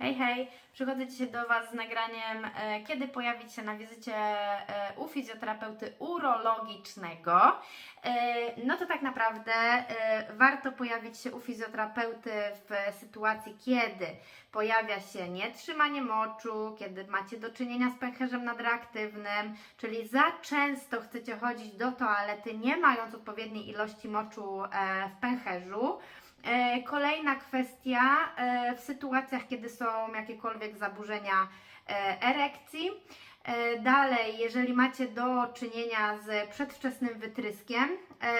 Hej, hej! Przychodzę dzisiaj do Was z nagraniem, e, kiedy pojawić się na wizycie e, u fizjoterapeuty urologicznego. E, no to tak naprawdę warto pojawić się u fizjoterapeuty w sytuacji, kiedy pojawia się nietrzymanie moczu, kiedy macie do czynienia z pęcherzem nadreaktywnym, czyli za często chcecie chodzić do toalety, nie mając odpowiedniej ilości moczu w pęcherzu. E, Kolejna kwestia e, w sytuacjach, kiedy są jakiekolwiek zaburzenia e, erekcji. E, Dalej, jeżeli macie do czynienia z przedwczesnym wytryskiem, e,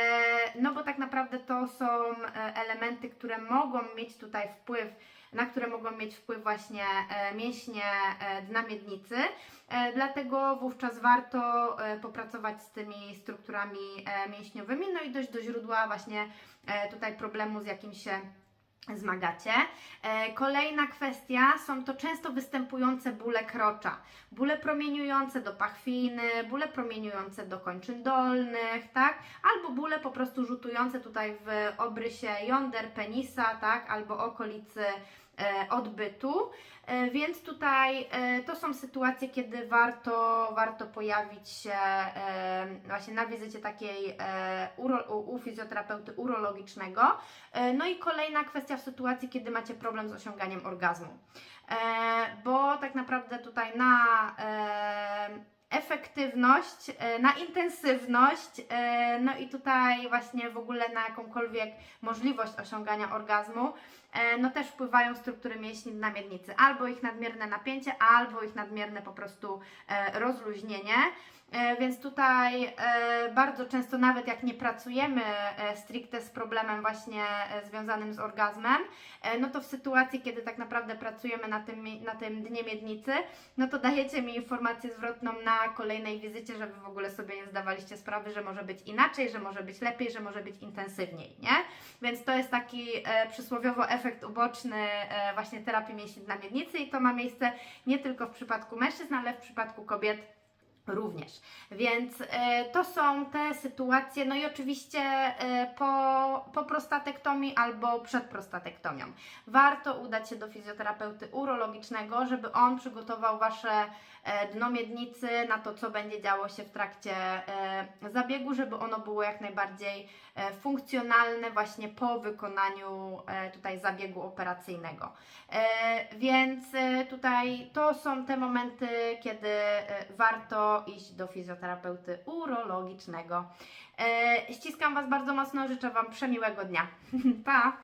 no bo tak naprawdę to są e, elementy, które mogą mieć tutaj wpływ, na które mogą mieć wpływ właśnie mięśnie dna miednicy. Dlatego wówczas warto popracować z tymi strukturami mięśniowymi, no i dojść do źródła właśnie tutaj problemu, z jakim się zmagacie. E, Kolejna kwestia są to często występujące bóle krocza. Bóle promieniujące do pachwiny, bóle promieniujące do kończyn dolnych, tak? Albo bóle po prostu rzutujące tutaj w obrysie jąder, penisa, tak? Albo okolicy odbytu. E, Więc tutaj e, to są sytuacje, kiedy warto, warto pojawić się e, właśnie na wizycie takiej e, u, u fizjoterapeuty urologicznego. E, No i kolejna kwestia w sytuacji, kiedy macie problem z osiąganiem orgazmu. E, Bo tak naprawdę tutaj na e, efektywność, e, na intensywność, e, no i tutaj właśnie w ogóle na jakąkolwiek możliwość osiągania orgazmu, e, no też wpływają struktury mięśni na miednicy, albo ich nadmierne napięcie, albo ich nadmierne po prostu rozluźnienie. Więc tutaj bardzo często, nawet jak nie pracujemy stricte z problemem właśnie związanym z orgazmem, no to w sytuacji, kiedy tak naprawdę pracujemy na tym, na tym dnie miednicy, no to dajecie mi informację zwrotną na kolejnej wizycie, żeby w ogóle sobie nie zdawaliście sprawy, że może być inaczej, że może być lepiej, że może być intensywniej, nie? Więc to jest taki e, przysłowiowo efekt uboczny e, właśnie terapii mięśni dla miednicy i to ma miejsce nie tylko w przypadku mężczyzn, ale w przypadku kobiet również. Więc e, to są te sytuacje, no i oczywiście e, po, po prostatektomii albo przed prostatektomią. Warto udać się do fizjoterapeuty urologicznego, żeby on przygotował Wasze e, dno miednicy na to, co będzie działo się w trakcie e, zabiegu, żeby ono było jak najbardziej e, funkcjonalne właśnie po wykonaniu e, tutaj zabiegu operacyjnego. E, Więc e, tutaj to są te momenty, kiedy e, warto iść do fizjoterapeuty urologicznego. E, Ściskam Was bardzo mocno, życzę Wam przemiłego dnia. pa!